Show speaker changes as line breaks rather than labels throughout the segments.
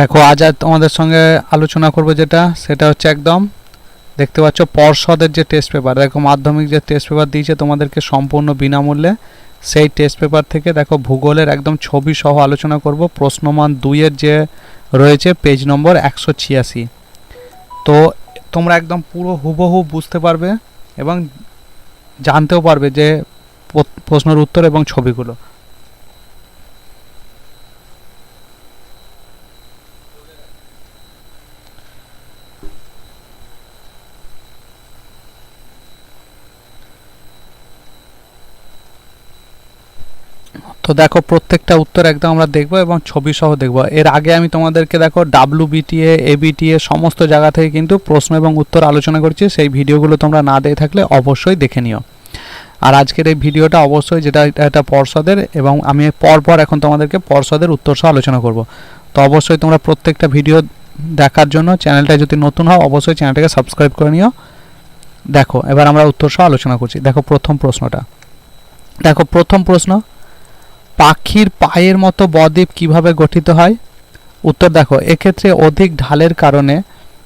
দেখো, আজ আর তোমাদের সঙ্গে আলোচনা করব যেটা, সেটা হচ্ছে একদম, দেখতে পাচ্ছ পর্ষদের যে টেস্ট পেপার দেখো মাধ্যমিক যে টেস্ট পেপার দিয়েছে তোমাদেরকে সম্পূর্ণ বিনামূল্যে, সেই টেস্ট পেপার থেকে দেখো ভূগোলের একদম ছবি সহ আলোচনা করব, প্রশ্নমান দুইয়ের যে রয়েছে পেজ নম্বর একশো ছিয়াশি। তো তোমরা একদম পুরো হুবহু বুঝতে পারবে এবং জানতেও পারবে যে প্রশ্নের উত্তর এবং ছবিগুলো। তো দেখো, প্রত্যেকটা উত্তর একদম আমরা দেখব এবং ছবি সহ দেখব। এর আগে আমি তোমাদেরকে দেখো ডাব্লু বিটিএ এবিটিএ সমস্ত জায়গা থেকে কিন্তু প্রশ্ন এবং উত্তর আলোচনা করছি। সেই ভিডিওগুলো তোমরা না দেখে থাকলে অবশ্যই দেখে নিও। আর আজকের এই ভিডিওটা অবশ্যই যেটা, এটা- পর্ষদের এবং আমি পর পর এখন তোমাদেরকে পর্ষদের উত্তর সহ আলোচনা করব। তো অবশ্যই তোমরা প্রত্যেকটা ভিডিও দেখার জন্য চ্যানেলটা যদি নতুন হও, অবশ্যই চ্যানেলটাকে সাবস্ক্রাইব করে নিও। দেখো, এবার আমরা উত্তর সহ আলোচনা করছি। দেখো, প্রথম প্রশ্নটা। দেখো, প্রথম প্রশ্ন পাখির পায়ের মতো বদ্বীপ কীভাবে গঠিত হয়? উত্তর দেখো, এক্ষেত্রে অধিক ঢালের কারণে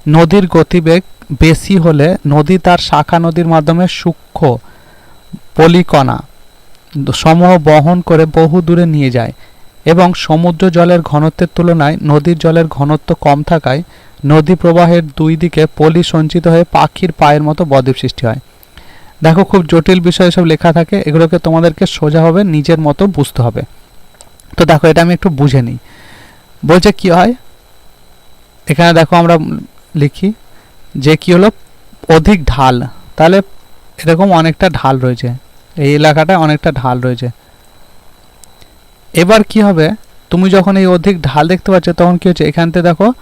নদীর গতিবেগ বেশি হলে নদী তার শাখা নদীর মাধ্যমে সূক্ষ্ম পলিকণা সমূহ বহন করে বহু দূরে নিয়ে যায় এবং সমুদ্র জলের ঘনত্বের তুলনায় নদীর জলের ঘনত্ব কম থাকায় নদী প্রবাহের দুই দিকে পলি সঞ্চিত হয়ে পাখির পায়ের মতো বদ্বীপ সৃষ্টি হয়। দেখো, খুব জটিল বিষয় সব লেখা থাকে, এগুলোকে তোমাদেরকে সোজাভাবে নিজের মতো বুঝতে হবে। তো দেখো, এটা আমি একটু বুঝে নিই। বলছে কি হয়? এখানে দেখো আমরা লিখি যে কি হলো? অধিক ঢাল। তাহলে এরকম অনেকটা ঢাল রয়েছে। এই এলাকাটায় অনেকটা ঢাল রয়েছে। এবার কি হবে? তুমি যখন এই অধিক ঢাল দেখতে পাচ্ছ, তখন কি হচ্ছে? এখান থেকে দেখো,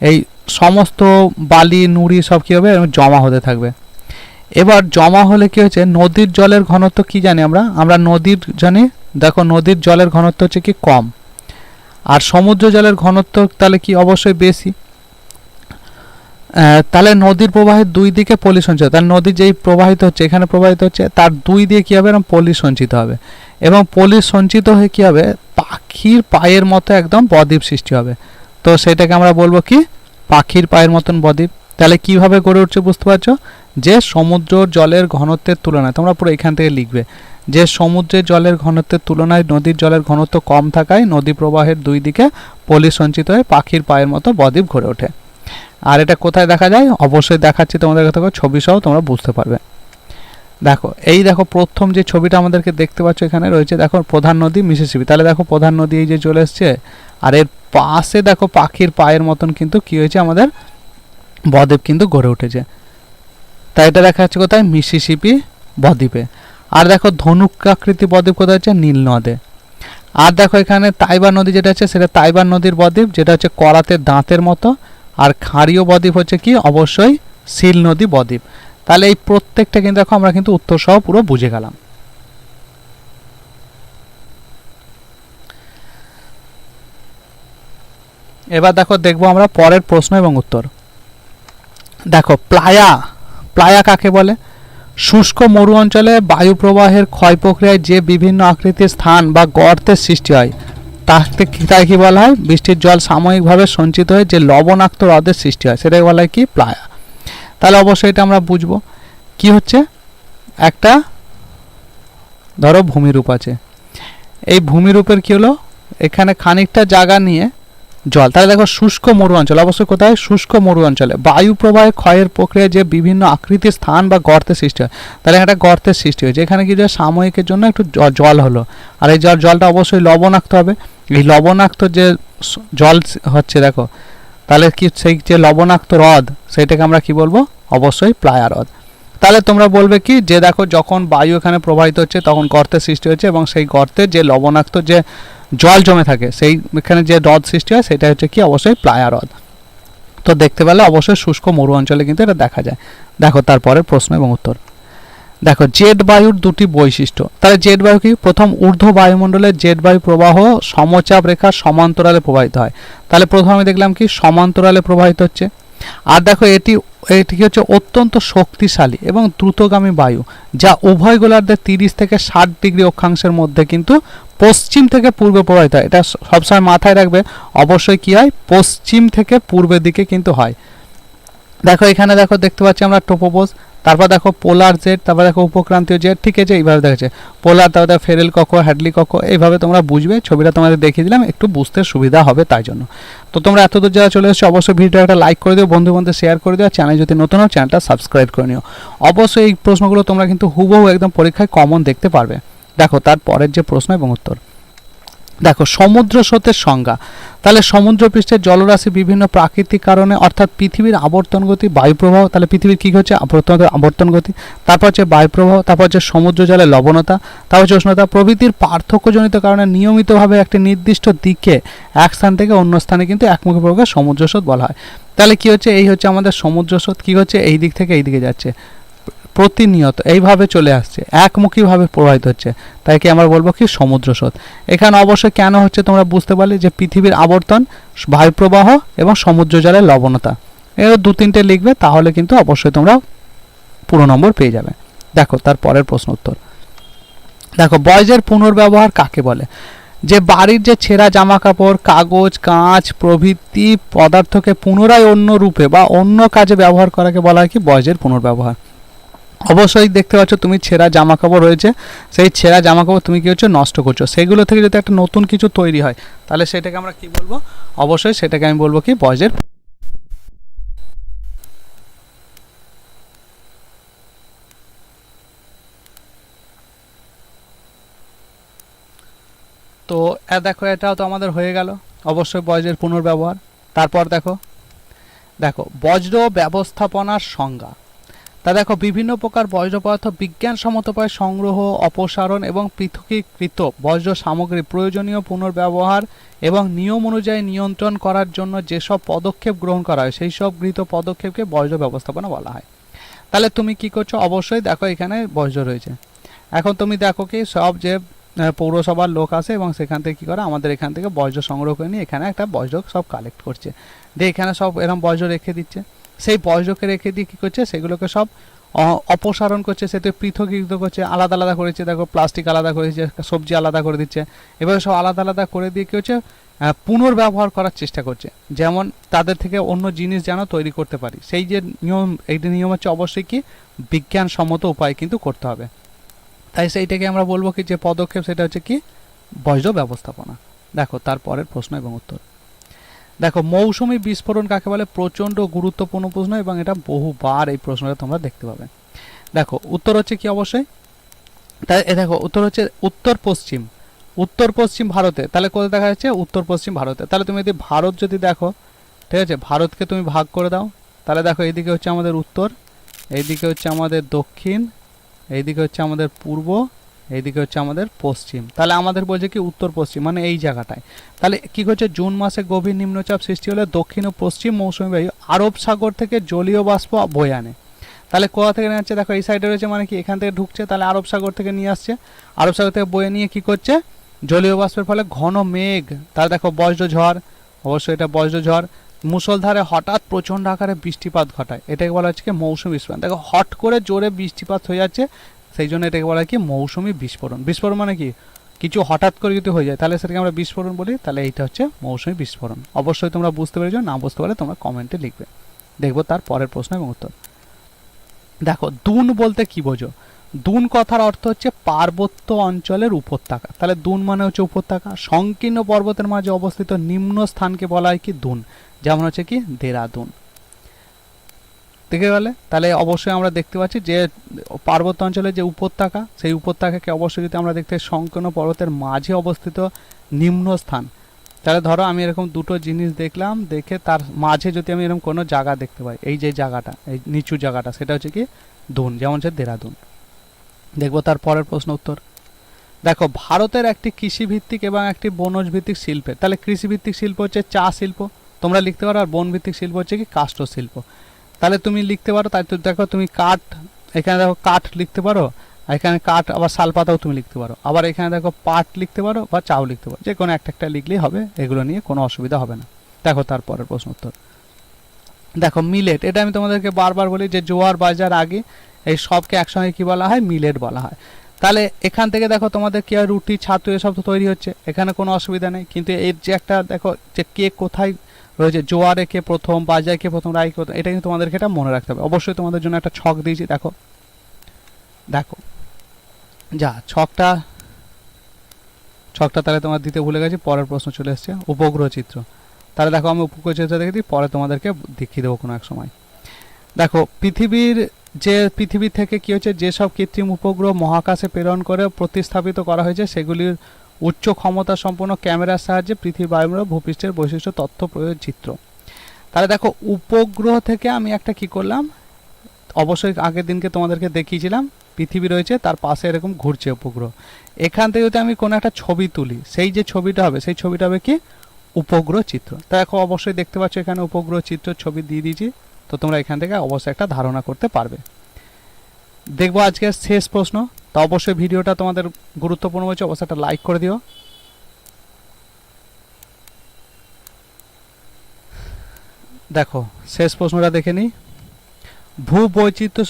এই সমস্ত বালি, নুড়ি সব কি হবে? জমা হতে থাকবে। এবার জমা হলে কি হয়েছে? নদীর জলের ঘনত্ব কি জানি আমরা? আমরা নদীর জানি, দেখো নদীর জলের ঘনত্ব হচ্ছে কি কম। আর সমুদ্র জলের ঘনত্ব তাহলে কি অবশ্যই বেশি? তাহলে নদীর প্রবাহের দুই দিকে পলি সঞ্চিত তাহলে নদী যেই প্রবাহিত হচ্ছে, এখানে প্রবাহিত হচ্ছে, তার দুই দিয়ে কি হবে? এরকম পলি সঞ্চিত হবে। এবং পলি সঞ্চিত হয়ে কি হবে? পাখির পায়ের মতো একদম বদ্বীপ সৃষ্টি হবে। তো সেটাকে আমরা বলব কি? পাখির পায়ের মতন বদ্বীপ। তাহলে কীভাবে গড়ে উঠছে বুঝতে পারছ? যে সমুদ্র জলের ঘনত্বের তুলনায়, তোমরা পুরো এখান থেকে লিখবে, যে সমুদ্রের জলের ঘনত্বের তুলনায় নদীর জলের ঘনত্ব কম থাকায় নদী প্রবাহের দুই দিকে পলি সঞ্চিত হয়ে পাখির পায়ের মতো বদ্বীপ গড়ে ওঠে। আর এটা কোথায় দেখা যায়? অবশ্যই দেখাচ্ছি তোমাদের কাছে ছবি সহ তোমরা বুঝতে পারবে। দেখো, এই দেখো প্রথম যে ছবিটা আমাদেরকে দেখতে পাচ্ছ এখানে রয়েছে, দেখো প্রধান নদী মিসিসিপি। তাহলে দেখো প্রধান নদী এই যে চলে এসছে, আর এর পাশে দেখো পাখির পায়ের মতন কিন্তু কি হয়েছে আমাদের? বদ্বীপ কিন্তু গড়ে উঠেছে। তাই এটা দেখা যাচ্ছে কোথায়? মিসিসিপি বদ্বীপে। আর দেখো, ধনুকাকৃতি বদ্বীপ কোথায় হচ্ছে? নীল নদে। আর দেখো এখানে তাইবার নদী যেটা আছে, সেটা তাইবার নদীর বদ্বীপ, যেটা হচ্ছে করাতে দাঁতের মতো। আর খাড়িও বদ্বীপ হচ্ছে কি? অবশ্যই সিল নদী বদ্বীপ। তাহলে এই প্রত্যেকটা কিন্তু দেখো, আমরা কিন্তু উত্তর সহ পুরো বুঝে গেলাম। এবার দেখো, দেখব আমরা পরের প্রশ্ন এবং উত্তর। দেখো, প্লায়া প্লায়া কাকে বলে? শুষ্ক মরু অঞ্চলে বায়ু প্রবাহের ক্ষয় প্রক্রিয়ায় যে বিভিন্ন আকৃতির স্থান বা গর্তের সৃষ্টি হয় তাকে তাই কি বলা হয়? বৃষ্টির জল সাময়িকভাবে সঞ্চিত হয়ে যে লবণাক্ত হ্রদের সৃষ্টি হয়, সেটাকে বলা হয় কি? প্লায়া। তাহলে অবশ্যই এটা আমরা বুঝব। কি হচ্ছে? একটা, ধরো ভূমিরূপ আছে। এই ভূমিরূপের কি হলো? এখানে খানিকটা জায়গা নিয়ে জল। তাহলে দেখো শুষ্ক মরু অঞ্চল। অবশ্যই কোথায়? শুষ্ক মরু অঞ্চলে। বায়ু প্রবাহে ক্ষয়ের প্রক্রিয়ায় যে বিভিন্ন আকৃতির স্থান বা গর্তের সৃষ্টি হয়, তাহলে একটা গর্তের সৃষ্টি হয়েছে। এখানে কি যে সাময়িকের জন্য একটু জল হলো। আর এই জল, জলটা অবশ্যই লবণাক্ত হবে। এই লবণাক্ত যে জল হচ্ছে দেখো, তাহলে কি সেই যে লবণাক্ত হ্রদ, সেটাকে আমরা কি বলব? অবশ্যই প্লায়া হ্রদ। তাহলে তোমরা বলবে কি? যে দেখো যখন বায়ু এখানে প্রবাহিত হচ্ছে, তখন গর্তের সৃষ্টি হচ্ছে এবং সেই গর্তের যে লবণাক্ত যে জল জমে থাকে। সেই এখানে যে হ্রদ সৃষ্টি হয়, সেটা হচ্ছে কি অবশ্যই প্লায়া হ্রদ। তো দেখতে পেলে অবশ্যই শুষ্ক মরু অঞ্চলে কিন্তু এটা দেখা যায়। দেখো তারপরের প্রশ্ন এবং উত্তর। দেখো জেট বায়ুর দুটি বৈশিষ্ট্য। তাহলে জেট বায়ু কি? প্রথম ঊর্ধ্ব বায়ুমণ্ডলে জেট বায়ু প্রবাহ সমচাপ রেখা সমান্তরালে প্রবাহিত হয়। তাহলে প্রথমে দেখলাম কি? সমান্তরালে প্রবাহিত হচ্ছে। আর দেখো এটি এটি হচ্ছে অত্যন্ত শক্তিশালী এবং দ্রুতগামী বায়ু, যা উভয় গোলার্ধের তিরিশ থেকে ষাট ডিগ্রি অক্ষাংশের মধ্যে কিন্তু পশ্চিম থেকে পূর্বে প্রবাহিত হয়। এটা সবসময় মাথায় রাখবে, অবশ্যই কি হয়? পশ্চিম থেকে পূর্বের দিকে কিন্তু হয়। দেখো এখানে দেখো, দেখতে পাচ্ছি আমরা টোপোপোজ। তারপর দেখো পোলার জেড তারপর দেখো উপক্রান্তীয় জেড ঠিক আছে, এইভাবে দেখেছে পোলার, তারপর দেখো ফেরেল কক্ষ, হ্যাডলি কক্ষ, এইভাবে তোমরা বুঝবে। ছবিটা তোমাদের দেখিয়ে দিলাম, একটু বুঝতে সুবিধা হবে তাই জন্য। তো তোমরা এতদূর যারা চলে এসেছ, অবশ্যই ভিডিওটা একটা লাইক করে দিও বন্ধু বান্ধব শেয়ার করে দিও চ্যানেল যদি নতুন হয় চ্যানেলটা সাবস্ক্রাইব করে নিও। অবশ্যই এই প্রশ্নগুলো তোমরা কিন্তু হুবহু একদম পরীক্ষায় কমন দেখতে পারবে। দেখো তার পরের যে প্রশ্ন এবং উত্তর। দেখো, সমুদ্র স্রোতের সংজ্ঞা। তাহলে সমুদ্র পৃষ্ঠের জলরাশি বিভিন্ন প্রাকৃতিক কারণে, অর্থাৎ পৃথিবীর আবর্তন গতি, বায়ুপ্রবাহ, তাহলে পৃথিবীর কী হচ্ছে? আবর্তন গতি তারপর হচ্ছে বায়ুপ্রবাহ, তারপর হচ্ছে সমুদ্র জলে লবণতা, তারপর হচ্ছে উষ্ণতা। প্রভৃতির পার্থক্যজনিত কারণে নিয়মিতভাবে একটি নির্দিষ্ট দিকে, এক স্থান থেকে অন্য স্থানে কিন্তু একমুখী প্রবাহকে সমুদ্র স্রোত বলা হয়। তাহলে কি হচ্ছে? এই হচ্ছে আমাদের সমুদ্র স্রোত, কী হচ্ছে? এই দিক থেকে এই দিকে যাচ্ছে। প্রতিনিয়ত এইভাবে চলে আসছে, একমুখীভাবে প্রবাহিত হচ্ছে। তাই কি আমরা বলব কি? সমুদ্র স্রোত। এখানে অবশ্যই কেন হচ্ছে তোমরা বুঝতে পারলে যে পৃথিবীর আবর্তন, বায়ুপ্রবাহ এবং সমুদ্র জলের লবণতা। এর দু তিনটে লিখবে, তাহলে কিন্তু অবশ্যই তোমরা পুরো নম্বর পেয়ে যাবে। দেখো, তার পরের প্রশ্ন উত্তর। দেখো, বয়জের পুনর্ব্যবহার কাকে বলে? যে বাড়ির যে ছেঁড়া জামা কাপড় কাগজ, কাঁচ, প্রভৃতি পদার্থকে পুনরায় অন্য রূপে বা অন্য কাজে ব্যবহার করাকে বলা হয় কি? বয়জের পুনর্ব্যবহার। অবশ্যই দেখতে পাচ্ছ তুমি ছেঁড়া জামা কাপড় রয়েছে। সেই ছেঁড়া জামা কাপড় তুমি কি হচ্ছে নষ্ট করছ। সেগুলো থেকে যদি একটা নতুন কিছু তৈরি হয়, তাহলে সেটাকে আমরা কি বলব? অবশ্যই সেটাকে আমি বলব কি বয়জের তো দেখো, এটাও তো আমাদের হয়ে গেল। অবশ্যই বজ্রের পুনর্ব্যবহার। তারপর দেখো দেখো, বজ্র ব্যবস্থাপনার সংজ্ঞা। তা দেখো, বিভিন্ন প্রকার বজ্র পদার্থ বিজ্ঞানসম্মত উপায়ে সংগ্রহ, অপসারণ এবং পৃথকীকৃত বজ্র সামগ্রী প্রয়োজনীয় পুনর্ব্যবহার এবং নিয়ম অনুযায়ী নিয়ন্ত্রণ করার জন্য যেসব পদক্ষেপ গ্রহণ করা হয়, সেই সব গৃহীত পদক্ষেপকে বজ্র ব্যবস্থাপনা বলা হয়। তাহলে তুমি কি করছ? অবশ্যই দেখো, এখানে বজ্র রয়েছে। এখন তুমি দেখো কি, সব যে পৌরসভার লোক আসে এবং সেখান থেকে কি করে, আমাদের এখান থেকে বজ্র সংগ্রহ করে নিয়ে এখানে একটা বজ্র সব কালেক্ট করছে। দিয়ে এখানে সব এরকম বজ্র রেখে দিচ্ছে। সেই বজ্রকে রেখে দিয়ে কী করছে? সেগুলোকে সব অপসারণ করছে সেটা পৃথকীকৃত করছে, আলাদা আলাদা করেছে, দেখো প্লাস্টিক আলাদা করেছে, সবজি আলাদা করে দিচ্ছে। এভাবে সব আলাদা আলাদা করে দিয়ে কী হচ্ছে? পুনর্ব্যবহার করার চেষ্টা করছে। যেমন তাদের থেকে অন্য জিনিস যেন তৈরি করতে পারি। সেই যে নিয়ম, এই নিয়ম হচ্ছে অবশ্যই কি? বিজ্ঞানসম্মত উপায় কিন্তু করতে হবে। তাই সেইটাকে আমরা বলব কি যে পদক্ষেপ সেটা হচ্ছে কি? বজ্র ব্যবস্থাপনা। দেখো তারপরের প্রশ্ন এবং উত্তর। দেখো, মৌসুমী বিস্ফোরণ কাকে বলে? প্রচণ্ড গুরুত্বপূর্ণ প্রশ্ন এবং এটা বহুবার এই প্রশ্নটা তোমরা দেখতে পাবে। দেখো, উত্তর হচ্ছে কি অবশ্যই? তাই দেখো, উত্তর হচ্ছে উত্তর পশ্চিম। উত্তর পশ্চিম ভারতে। তাহলে কোথায় দেখা যাচ্ছে? উত্তর পশ্চিম ভারতে। তাহলে তুমি যদি ভারত যদি দেখো, ঠিক আছে, ভারতকে তুমি ভাগ করে দাও। তাহলে দেখো, এইদিকে হচ্ছে আমাদের উত্তর, এইদিকে হচ্ছে আমাদের দক্ষিণ, এইদিকে হচ্ছে আমাদের পূর্ব এইদিকে হচ্ছে আমাদের পশ্চিম। তাহলে আমাদের বলছে কি উত্তর পশ্চিম মানে এই জায়গাটায়। তাহলে কি করছে জুন মাসে গভীর নিম্নচাপ সৃষ্টি হলে দক্ষিণ ও পশ্চিম মৌসুমী বায়ু আরব সাগর থেকে জলীয় বাষ্প বয়ে আনে। তাহলে কোথা থেকে নিয়ে আসছে? দেখো, এই সাইডে রয়েছে মানে কি, এখান থেকে ঢুকছে, তাহলে আরব সাগর থেকে নিয়ে আসছে। আরব সাগর থেকে বয়ে নিয়ে কি করছে? জলীয় বাষ্পের ফলে ঘন মেঘ। তাহলে দেখো, বজ্র ঝড়, অবশ্যই এটা বজ্র ঝড়। মুষলধারে হঠাৎ প্রচণ্ড আকারে বৃষ্টিপাত ঘটায়। এটাকে বলা হচ্ছে কি মৌসুমী বিস্ফোরণ দেখো, হট করে জোরে বৃষ্টিপাত হয়ে যাচ্ছে। সেই জন্য এটাকে বলা হয় কি, মৌসুমী বিস্ফোরণ। বিস্ফোরণ মানে কি? কিছু হঠাৎ করে যদি হয়ে যায়, তাহলে সেটাকে আমরা বিস্ফোরণ বলি, তাহলে এইটা হচ্ছে মৌসুমী বিস্ফোরণ। অবশ্যই তোমরা বুঝতে পেরেছ, না বুঝতে পারলে তোমরা কমেন্টে লিখবে। দেখব তার পরের প্রশ্ন এবং উত্তর। দেখো, দুন বলতে কি বোঝো? দুন কথার অর্থ হচ্ছে পার্বত্য অঞ্চলের উপত্যকা। তাহলে দুন মানে হচ্ছে উপত্যকা। সংকীর্ণ পর্বতের মাঝে অবস্থিত নিম্ন স্থানকে বলা হয় কি দুন। যেমন হচ্ছে কি, দেরাদুন। দেখে গেলে, তাহলে অবশ্যই আমরা দেখতে পাচ্ছি যে, পার্বত্য অঞ্চলে যে উপত্যকা, সেই উপত্যকাকে অবশ্যই যদি আমরা দেখতে সংকীর্ণ পর্বতের মাঝে অবস্থিত নিম্ন স্থান তাহলে ধরো আমি এরকম দুটো জিনিস দেখলাম, দেখে তার মাঝে যদি আমি এরকম কোনো জায়গা দেখতে পাই, এই যে জায়গাটা, এই নিচু জায়গাটা, সেটা হচ্ছে কি দুন যেমন হচ্ছে দেরাদুন। দেখব তার পরের প্রশ্ন উত্তর। দেখো, ভারতের একটি কৃষিভিত্তিক এবং একটি বনজ ভিত্তিক শিল্পে, তাহলে কৃষিভিত্তিক শিল্প হচ্ছে চা শিল্প, তোমরা লিখতে পারো, আর বন ভিত্তিক শিল্প হচ্ছে কি কাষ্ঠ শিল্প। তাহলে তুমি লিখতে পারো, তাই তো দেখো তুমি কাঠ, এখানে দেখো কাঠ লিখতে পারো এখানে কাঠ আবার শাল পাতাও তুমি লিখতে পারো। আবার এখানে দেখো পাট লিখতে পারো বা চাও লিখতে পারো, যে কোনো একটা একটা লিখলেই হবে, এগুলো নিয়ে কোনো অসুবিধা হবে না। দেখো তারপরের প্রশ্ন উত্তর। দেখো মিলেট, এটা আমি তোমাদেরকে বারবার বলি যে জোয়ার বাজার আগে এই সবকে একসঙ্গে কি বলা হয়? মিলেট বলা হয়। তাহলে এখান থেকে দেখো তোমাদের কি হয়? রুটি, ছাতু এসব তো তৈরি হচ্ছে, এখানে কোনো অসুবিধা নেই। কিন্তু এর যে একটা দেখো যে কে কোথায় রয়েছে জোয়ারে কে প্রথম বাজারে কে প্রথম রায় প্রথম, এটা কিন্তু তোমাদেরকে এটা মনে রাখতে হবে। অবশ্যই তোমাদের জন্য একটা ছক দিয়েছি, দেখো। দেখো। যা, ছকটা ছকটা তাহলে তোমার দিতে ভুলে গেছি, পরের প্রশ্ন চলে এসছে, উপগ্রহ চিত্র। তাহলে দেখো, আমি উপগ্রহ চিত্র দেখে দিই, পরে তোমাদেরকে দেখিয়ে দেবো কোনো এক সময়। দেখো, পৃথিবীর যে, পৃথিবী থেকে কি হচ্ছে, যেসব কৃত্রিম উপগ্রহ মহাকাশে প্রেরণ করে প্রতিস্থাপিত করা হয়েছে, সেগুলির উচ্চ ক্ষমতা সম্পন্ন ক্যামেরার সাহায্যে পৃথিবীর বায়ুমণ্ডল ভূপৃষ্ঠের বৈশিষ্ট্য, তথ্য, প্রয়োগ, চিত্র। তাহলে দেখো, উপগ্রহ থেকে আমি একটা কি করলাম? অবশ্যই আগের দিনকে তোমাদেরকে দেখিয়েছিলাম, পৃথিবী রয়েছে, তার পাশে এরকম ঘুরছে উপগ্রহ। এখান থেকে যদি আমি কোনো একটা ছবি তুলি, সেই যে ছবিটা হবে, সেই ছবিটা হবে কি? উপগ্রহ চিত্র। তা দেখো, অবশ্যই দেখতে পাচ্ছ এখানে উপগ্রহ চিত্র, ছবি দিয়ে দিয়েছি, তো তোমরা এখান থেকে অবশ্যই একটা ধারণা করতে পারবে। দেখব আজকের শেষ প্রশ্ন। তা অবশ্যই ভিডিওটা তোমাদের গুরুত্বপূর্ণ হয়েছে, অবশ্যই একটা লাইক করে দিও। দেখো, শেষ প্রশ্নটা দেখে নিই। ভূ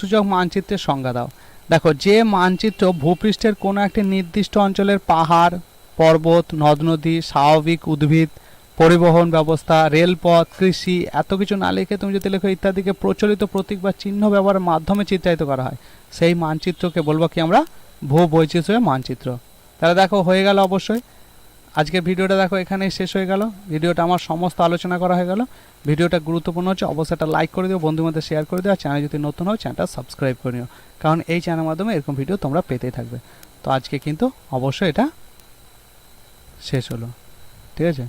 সূচক মানচিত্রের সংজ্ঞা দাও। দেখো, যে মানচিত্র ভূপৃষ্ঠের কোনো একটি নির্দিষ্ট অঞ্চলের পাহাড়, পর্বত নদ নদী স্বাভাবিক উদ্ভিদ পরিবহন ব্যবস্থা, রেলপথ, কৃষি, এত কিছু না লিখে তুমি যদি লেখো ইত্যাদিকে প্রচলিত প্রতীক বা চিহ্ন ব্যবহারের মাধ্যমে চিত্রায়িত করা হয়। সেই মানচিত্রকে বলব কি আমরা? ভূ বৈচিত্র্যের মানচিত্র। তাহলে দেখো, হয়ে গেল অবশ্যই। আজকের ভিডিওটা দেখো, এখানেই শেষ হয়ে গেল। ভিডিওটা আমার সমস্ত আলোচনা করা হয়ে গেল। ভিডিওটা গুরুত্বপূর্ণ হচ্ছে, অবশ্যই একটা লাইক করে দিও বন্ধুর মধ্যে শেয়ার করে দিও, আর চ্যানেল যদি নতুন হয় চ্যানেলটা সাবস্ক্রাইব করে নিও। কারণ এই চ্যানেলের মাধ্যমে এরকম ভিডিও তোমরা পেতেই থাকবে। তো আজকে কিন্তু অবশ্যই এটা শেষ হলো। ঠিক আছে?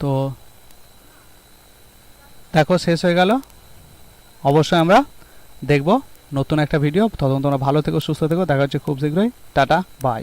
তো দেখো, শেষ হয়ে গেল। অবশ্যই আমরা দেখব নতুন একটা ভিডিও তখন তোমরা ভালো থেকো, সুস্থ থেকো। দেখা হচ্ছে খুব শীঘ্রই। Tata bye